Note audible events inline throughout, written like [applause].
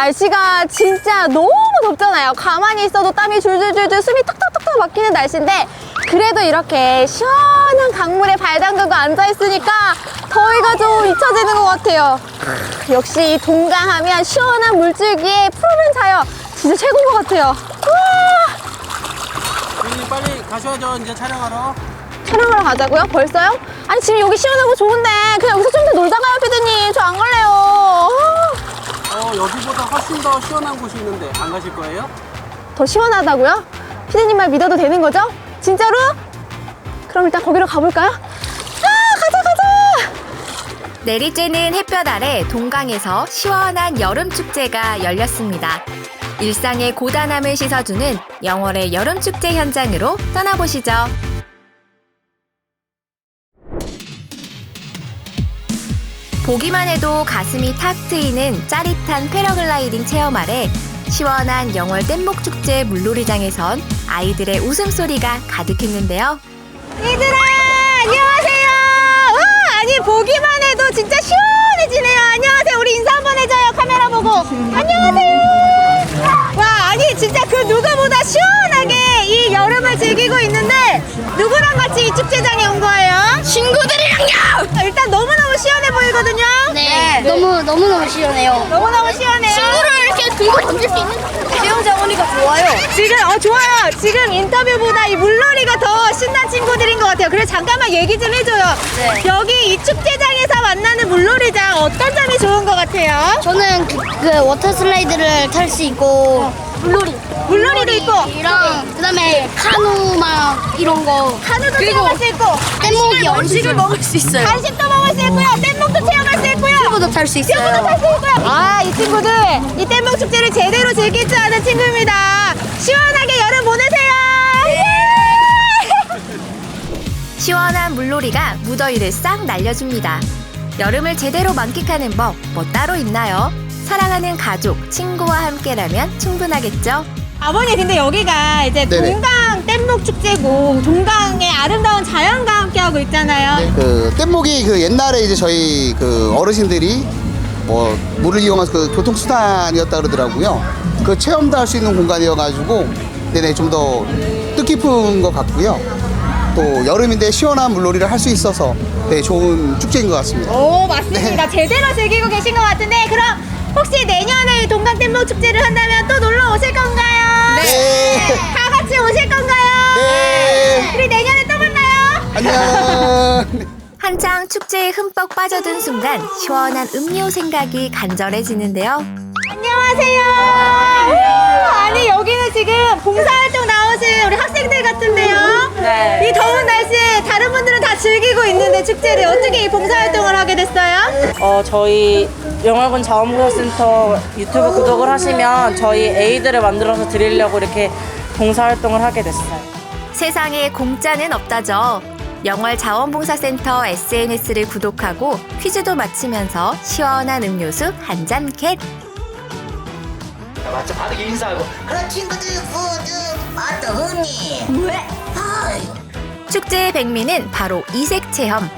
날씨가 진짜 너무 덥잖아요. 가만히 있어도 땀이 줄줄줄줄 숨이 턱턱턱턱 막히는 날씨인데 그래도 이렇게 시원한 강물에 발 담그고 앉아있으니까 더위가 좀 잊혀지는 것 같아요. 크, 역시 이 동강하면 시원한 물줄기에 푸른 자연 진짜 최고인 것 같아요. 우와! 빨리 가셔야죠 이제 촬영하러 촬영하러 가자고요? 벌써요? 아니 지금 여기 시원하고 좋은데 그냥 여기서 좀 더 놀다 가요 피디님 저 안 갈래요 더 시원한 곳이 있는데 안 가실 거예요? 더 시원하다고요? 피디님 말 믿어도 되는 거죠? 진짜로? 그럼 일단 거기로 가볼까요? 아 가자 가자 내리쬐는 햇볕 아래 동강에서 시원한 여름 축제가 열렸습니다. 일상의 고단함을 씻어주는 영월의 여름 축제 현장으로 떠나보시죠. 보기만 해도 가슴이 탁 트이는 짜릿한 패러글라이딩 체험 아래 시원한 영월 뗏목 축제 물놀이장에선 아이들의 웃음소리가 가득했는데요. 얘들아 안녕하세요. 와 아니 보기만 해도 진짜 시원해지네요. 안녕하세요. 우리 인사 한번 해줘요 카메라 보고. 안녕하세요. 와 아니 진짜 그 누구보다 시원하게 이 여름을 즐기고 있는데 누구랑 같이 이 축제장에 온 거예요? 너무너무 시원해 보이거든요 네, 너무 너무 너무 시원해요. 너무너무 시원해요 친구를 이렇게 들고 던질 수 있는 오니까 좋아요. 지금 어 좋아요. 지금 인터뷰보다 이 물놀이가 더 신난 친구들인 것 같아요. 그래서 잠깐만 얘기 좀 해줘요. 네. 여기 이 축제장에서 만나는 물놀이장 어떤 점이 좋은 것 같아요? 저는 그, 그 워터 슬라이드를 탈 수 있고 물놀이 물놀이도 있고 이랑 그다음에 카누 막 이런 거 카누도 그리고 수 있고 뗏목이 음식을 먹을 수 있어요. 간식도 먹을 수 있고요. 뗏목도 체험할 수 있고요. 도탈 수 있어요. 탈수 있고요. 아, 이 친구들 이 뗏목 축제를 제대로 즐길 줄 아는 친구입니다. 시원하게 여름 보내세요. 예! 시원한 물놀이가 무더위를 싹 날려줍니다. 여름을 제대로 만끽하는 법 뭐 따로 있나요? 사랑하는 가족, 친구와 함께라면 충분하겠죠? 아버님 근데 여기가 이제 네네. 동강 뗏목 축제고 동강의 아름다운 자연과 함께하고 있잖아요. 그 뗏목이 그 옛날에 이제 저희 그 어르신들이 뭐 물을 이용한 그 교통수단이었다 그러더라고요. 그 체험도 할 수 있는 공간이어가지고 네네 좀 더 뜻깊은 것 같고요. 또 여름인데 시원한 물놀이를 할 수 있어서 네 좋은 축제인 것 같습니다. 오 맞습니다. 제대로 즐기고 계신 것 같은데 그럼 혹시 내년에 동강 뗏목 축제를 한다면 또 놀러 오실 한창 축제에 흠뻑 빠져든 순간 시원한 음료 생각이 간절해지는데요. 안녕하세요. 아니 여기는 지금 봉사활동 나오신 우리 학생들 같은데요. 네. 이 더운 날씨에 다른 분들은 다 즐기고 있는데 축제를 어떻게 이 봉사활동을 하게 됐어요? 어, 저희 영월군 자원봉사센터 유튜브 구독을 하시면 저희 에이드를 만들어서 드리려고 이렇게 봉사활동을 하게 됐어요. 세상에 공짜는 없다죠. 영월 자원봉사센터 SNS를 구독하고 퀴즈도 맞히면서 시원한 음료수 한잔 겟. 맞죠? 바르게 인사하고 그런 친구들 후좀 맞다 흔히 왜? 축제의 백미는 바로 이색 체험.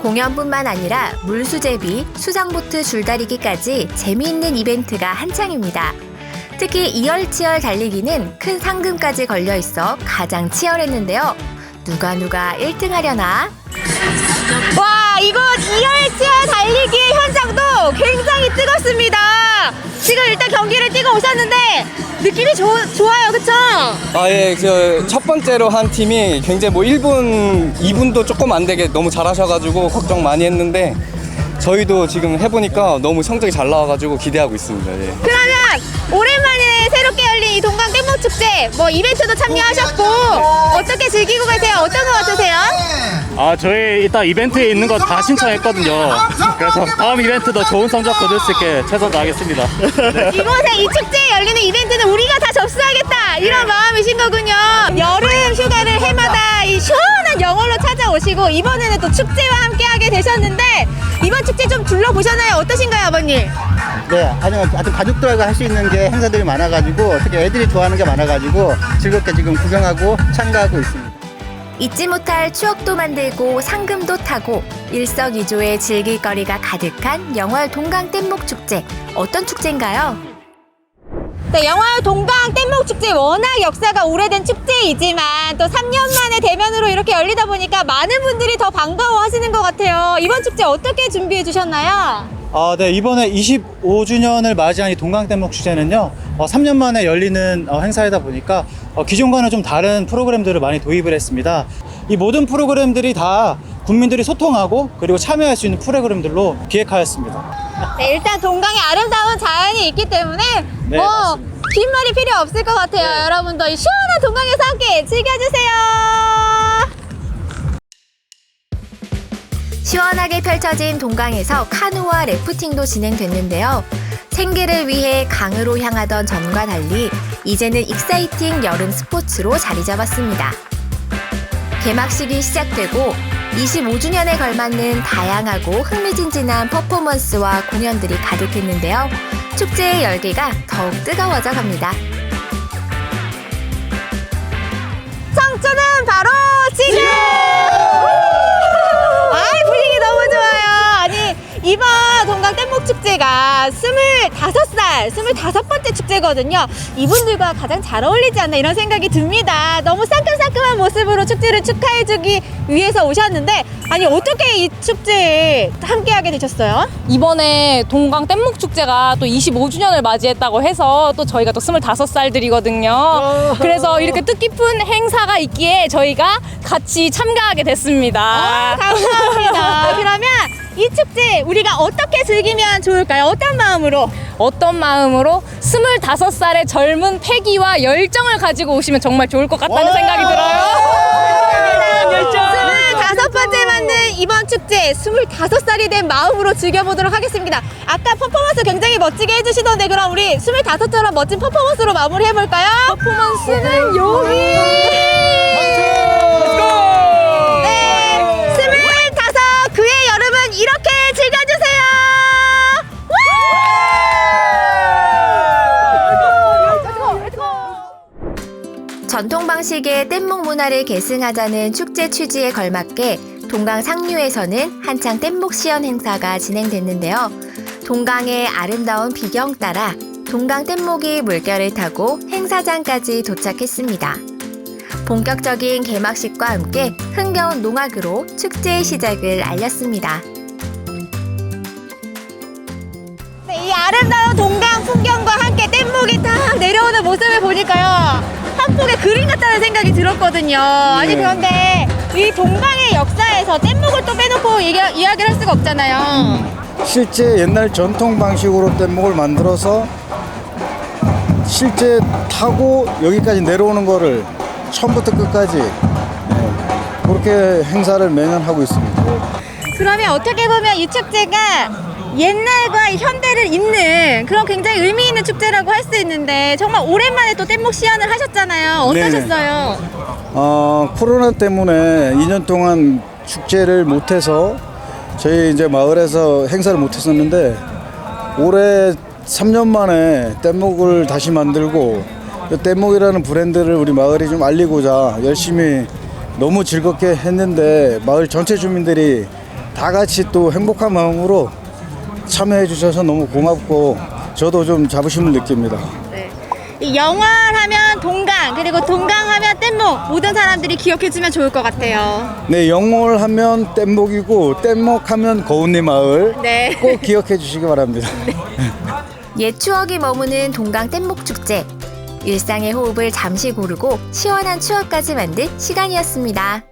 공연뿐만 아니라 물수제비, 수상보트 줄다리기까지 재미있는 이벤트가 한창입니다. 특히 이열치열 달리기는 큰 상금까지 걸려 있어 가장 치열했는데요. 누가 누가 1등 하려나? 와 이곳 이열치열 달리기 현장도 굉장히 뜨겁습니다. 지금 일단 경기를 뛰고 오셨는데 느낌이 좋, 좋아요, 그쵸? 아, 예, 그, 첫 번째로 한 팀이 굉장히 뭐 1분, 2분도 조금 안 되게 너무 잘하셔가지고 걱정 많이 했는데 저희도 지금 해보니까 너무 성적이 잘 나와가지고 기대하고 있습니다. 예. 그러면 오랜만에 새롭게 열린 이 동강 뗏목 축제 뭐 이벤트도 참여하셨고 어떻게 즐기고 계세요? 어떤 거 같으세요? 아 저희 이따 이벤트에 있는 거 다 신청했거든요. 그래서 다음 이벤트도 좋은 성적 거둘 수 있게 최선 다하겠습니다. 네. 이곳에 이 축제에 열리는 이벤트는 우리가 다 접수하겠다 이런 마음이신 거군요. 찾아오시고 이번에는 또 축제와 함께하게 되셨는데 이번 축제 좀 둘러보셨나요? 어떠신가요, 아버님? 네, 아주, 아주 가족들하고 할 수 있는 게 행사들이 많아가지고 특히 애들이 좋아하는 게 많아가지고 즐겁게 지금 구경하고 참가하고 있습니다. 잊지 못할 추억도 만들고 상금도 타고 일석이조의 즐길거리가 가득한 영월 동강 뗏목 축제. 어떤 축제인가요? 네, 영화 동강 뗏목 축제 워낙 역사가 오래된 축제이지만 또 3년 만에 대면으로 이렇게 열리다 보니까 많은 분들이 더 반가워하시는 것 같아요. 이번 축제 어떻게 준비해 주셨나요? 아, 네, 이번에 25주년을 맞이한 이 동강대목 축제는요, 어, 3년 만에 열리는 어, 행사이다 보니까 어, 기존과는 좀 다른 프로그램들을 많이 도입을 했습니다. 이 모든 프로그램들이 다 국민들이 소통하고 그리고 참여할 수 있는 프로그램들로 기획하였습니다. 네, 일단 동강에 아름다운 자연이 있기 때문에 네, 뭐 맞습니다. 긴 말이 필요 없을 것 같아요. 여러분도 이 시원한 동강에서 함께 즐겨주세요. 시원하게 펼쳐진 동강에서 카누와 래프팅도 진행됐는데요. 생계를 위해 강으로 향하던 전과 달리 이제는 익사이팅 여름 스포츠로 자리 잡았습니다. 개막식이 시작되고 25주년에 걸맞는 다양하고 흥미진진한 퍼포먼스와 공연들이 가득했는데요. 축제의 열기가 더욱 뜨거워져 갑니다. 청춘은 바로 지금! 축제가 25살, 25번째 축제거든요. 이분들과 가장 잘 어울리지 않나 이런 생각이 듭니다. 너무 상큼상큼한 모습으로 축제를 축하해주기 위해서 오셨는데, 아니, 어떻게 이 축제에 함께하게 되셨어요? 이번에 동강 뗏목 축제가 또 25주년을 맞이했다고 해서 또 저희가 또 25살들이거든요. 그래서 이렇게 뜻깊은 행사가 있기에 저희가 같이 참가하게 됐습니다. 아, 감사합니다. [laughs] 그러면 이 축제 우리가 어떻게 즐기면 좋을까요? 어떤 마음으로? 어떤 마음으로 25살의 젊은 패기와 열정을 가지고 오시면 정말 좋을 것 같다는 생각이 들어요. 열정. 스물다섯 번째 맞는 이번 축제 25살이 된 마음으로 즐겨보도록 하겠습니다. 아까 퍼포먼스 굉장히 멋지게 해주시던데 그럼 우리 25처럼 멋진 퍼포먼스로 마무리해볼까요? 퍼포먼스는 여기! 방식의 뗏목 문화를 계승하자는 축제 취지에 걸맞게 동강 상류에서는 한창 뗏목 시연 행사가 진행됐는데요. 동강의 아름다운 비경 따라 동강 뗏목이 물결을 타고 행사장까지 도착했습니다. 본격적인 개막식과 함께 흥겨운 농악으로 축제의 시작을 알렸습니다. 네, 이 아름다운 동강 풍경과 함께 뗏목이 딱 내려오는 모습을 보니까요. 한 폭의 그림 같다는 생각이 들었거든요. 아니 그런데 이 동강의 역사에서 뗏목을 또 빼놓고 얘기, 이야기를 할 수가 없잖아요. 실제 옛날 전통 방식으로 뗏목을 만들어서 실제 타고 여기까지 내려오는 거를 처음부터 끝까지 네, 그렇게 행사를 매년 하고 있습니다. 그러면 어떻게 보면 이 축제가 옛날과 현대를 잇는 그런 굉장히 의미 있는 축제라고 할 수 있는데 정말 오랜만에 또 뗏목 시연을 하셨잖아요. 어떠셨어요? 어, 코로나 때문에 2년 동안 축제를 못해서 저희 이제 마을에서 행사를 못했었는데 올해 3년 만에 뗏목을 다시 만들고 이 뗏목이라는 브랜드를 우리 마을이 좀 알리고자 열심히 너무 즐겁게 했는데 마을 전체 주민들이 다 같이 또 행복한 마음으로 참여해 주셔서 너무 고맙고 저도 좀 자부심을 느낍니다. 이 영월하면 동강 그리고 동강하면 뗏목 모든 사람들이 기억해주면 좋을 것 같아요. 네, 영월 하면 뗏목이고 뗏목 하면 거운리 마을 네. 꼭 기억해 주시기 바랍니다. [laughs] 옛 추억이 머무는 동강 뗏목 축제. 일상의 호흡을 잠시 고르고 시원한 추억까지 만든 시간이었습니다.